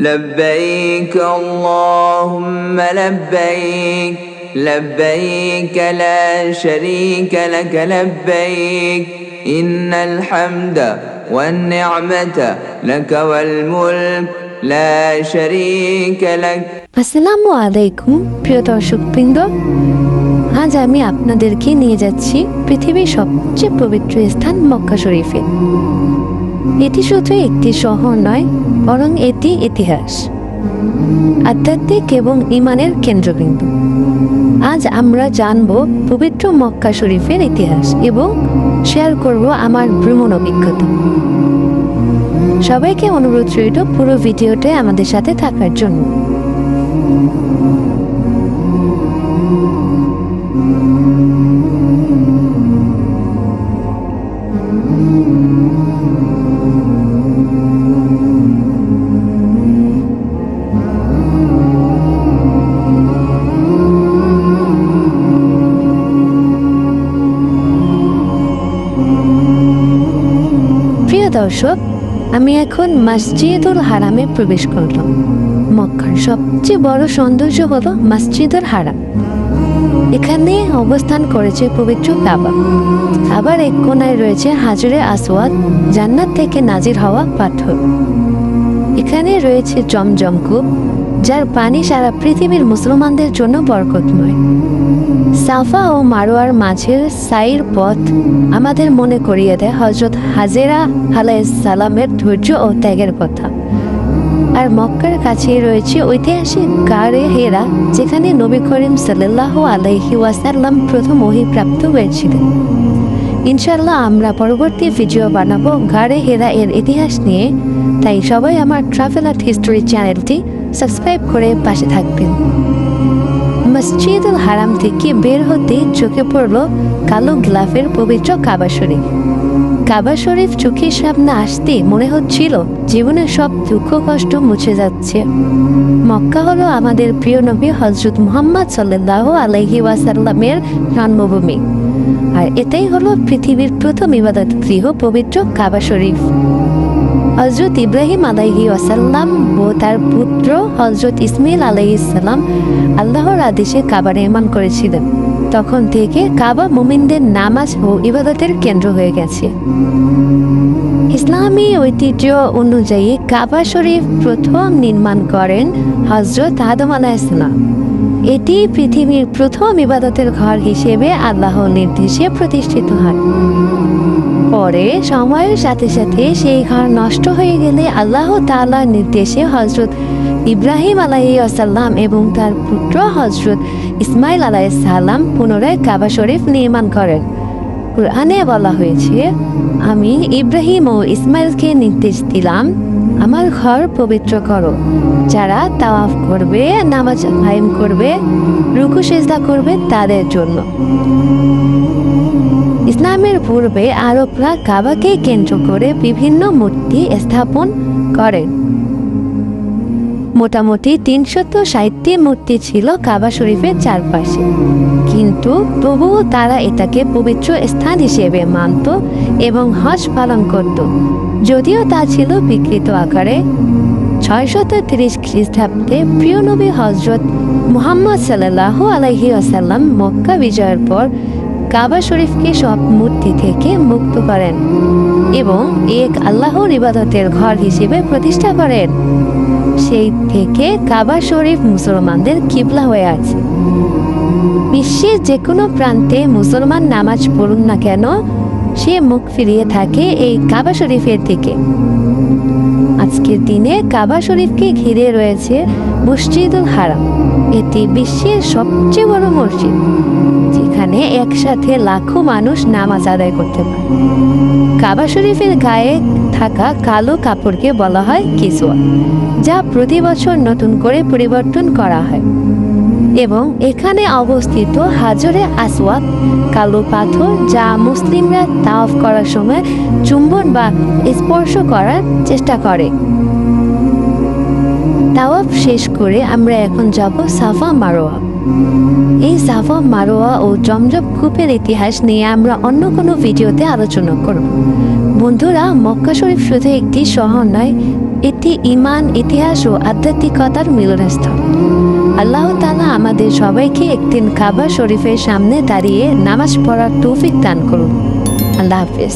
لبيك اللهم لبيك لبيك لا شريك لك لبيك إن الحمد والنعمة لك والملك لا شريك لك আসসালামু আলাইকুম প্রিয় দর্শকবৃন্দ আজ আমি আপনাদেরকে নিয়ে যাচ্ছি পৃথিবীর সবচেয়ে পবিত্র স্থান মক্কা শরীফে এটি শুধু একটি শহর নয়, বরং এটি ইতিহাস। আধ্যাত্মিক এবং ইমানের কেন্দ্রবিন্দু। আজ আমরা জানব পবিত্র মক্কা শরীফের ইতিহাস এবং শেয়ার করব আমার ভ্রমণ অভিজ্ঞতা। সবাইকে অনুরোধ রইল পুরো ভিডিওতে আমাদের সাথে থাকার জন্য। প্রিয় দর্শক, আমি এখন মসজিদুল হারামে প্রবেশ করলাম। মক্কার সবচেয়ে বড় সৌন্দর্য হল মসজিদুল হারাম। এখানে অবস্থান করেছে পবিত্র কাবা। আবার এক কোনায় রয়েছে হাজরে আসওয়াদ, জান্নাত থেকে নাজির হওয়া পাথর। এখানে রয়েছে জমজম কূপ যার পানি সারা পৃথিবীর মুসলমানদের জন্য বরকতময়। সাফা ও মারোয়ার মাঝের সাইর পথ আমাদের মনে করিয়ে দেয় হজরত হাজেরা সালামের ধৈর্য ও ত্যাগের কথা। আর মক্কার কাছেই রয়েছে ঐতিহাসিক গাড়ে হেরা, যেখানে নবী করিম সাল্লাহ আলাইহি ওয়াসাল্লাম প্রথম প্রাপ্ত হয়েছিলেন। ইনশাল্লাহ আমরা পরবর্তী ভিডিও বানাবো গাড়ে হেরা এর ইতিহাস নিয়ে। তাই সবাই আমার ট্রাভেল আর্ট হিস্টোরি চ্যানেলটি সাবস্ক্রাইব করে পাশে থাকবেন। মসজিদুল হারাম থেকে বের হতে চোখে পড়ল কালো গ্লাফের পবিত্র কাবা শরীফ। কাবা শরীফ চোখের সামনে আসতে মনে হচ্ছিল জীবনের সব দুঃখ, কষ্ট মুছে যাচ্ছে। মক্কা হলো আমাদের প্রিয় নবী হজরত মুহাম্মদ সাল্লাহ আলহি ওয়াসাল্লামের জন্মভূমি। আর এটাই হলো পৃথিবীর প্রথম ইবাদত গৃহ পবিত্র কাবা শরীফ। হজরত ইব্রাহিম আলাইহি ওয়াসাল্লাম ও তার পুত্র হজরত ইসমাইল আলাইহি সাল্লাম আল্লাহর আদেশে কাবা নির্মাণ করেছিলেন। তখন থেকে কাবা মুমিনদের নামাজ ও ইবাদতের কেন্দ্র হয়ে গেছে। ইসলামী ঐতিহ্য অনুযায়ী কাবা শরীফ প্রথম নির্মাণ করেন হজরত আদম আলাইসালাম এটি পৃথিবীর প্রথম ইবাদতের ঘর হিসেবে আল্লাহর নির্দেশে প্রতিষ্ঠিত হয়। পরে সময়ের সাথে সাথে সেই ঘর নষ্ট হয়ে গেলে আল্লাহ তাআলার নির্দেশে হজরত ইব্রাহিম আলাহি আসাল্লাম এবং তার পুত্র হজরত ইসমাইল আলাইসাল্লাম পুনরায় কাবা শরীফ নির্মাণ করেন। কোরআনে বলা হয়েছে, আমি ইব্রাহিম ও ইসমাইলকে নির্দেশ দিলাম আমার ঘর পবিত্র করো। যারা তাওয়াফ করবে, নামাজ কায়েম করবে, রুকু সেজদা করবে তাদের জন্য। ইসলামের পূর্বে আরবরা কাবাকে কেন্দ্র করে বিভিন্ন মূর্তি স্থাপন করেন মোটামুটি তিনশত ষাটটি মূর্তি ছিল কাবা শরীফের চারপাশে। কিন্তু তবুও তারা এটাকে পবিত্র স্থান হিসেবে মানত এবং হজ পালন করত। যদিও তা ছিল বিকৃত আকারে। ছয়শত তিরিশ খ্রিস্টাব্দে প্রিয় নবী হজরত মুহাম্মদ সাল্লাহ আলাইহি আসাল্লাম মক্কা বিজয়ের পর কাবা শরীফকে সব মূর্তি থেকে মুক্ত করেন এবং এক আল্লাহর ইবাদতের ঘর হিসেবে প্রতিষ্ঠা করেন। সেই থেকে কাবা শরীফ মুসলমানদের কিবলা হয়ে আছে। বিশ্বের যে কোনো প্রান্তে মুসলমান নামাজ পড়ুন না কেন, সে মুখ ফিরিয়ে থাকে এই কাবা শরীফের দিকে। আজকের দিনে কাবা শরীফকে ঘিরে রয়েছে মসজিদুল হারাম। এটি বিশ্বের সবচেয়ে বড় মসজিদ, যেখানে একসাথে লাখো মানুষ নামাজ আদায় করতে পারে। কাবা শরীফের গায়ে থাকা কালো কাপড়কে বলা হয় কিসোয়া যা প্রতি বছর নতুন করে পরিবর্তন করা হয়। এবং এখানে অবস্থিত হাজরে আসওয়াদ, কালো পাথর যা মুসলিমরা তাওফ করার সময় চুম্বন বা স্পর্শ করার চেষ্টা করে। তাওয়াফ শেষ করে আমরা এখন যাব সাফা মারোয়া। এই সাফা, মারোয়া ও জমজম কূপের ইতিহাস নিয়ে আমরা অন্য কোনো ভিডিওতে আলোচনা করব। বন্ধুরা, মক্কা শরীফ শুধু একটি শহর নয়, এটি ইমান ইতিহাস ও আধ্যাত্মিকতার মিলনস্থল। আল্লাহ তালা আমাদের সবাইকে একদিন কাবা শরীফের সামনে দাঁড়িয়ে নামাজ পড়ার তৌফিক দান করুন। আল্লাহ হাফিজ।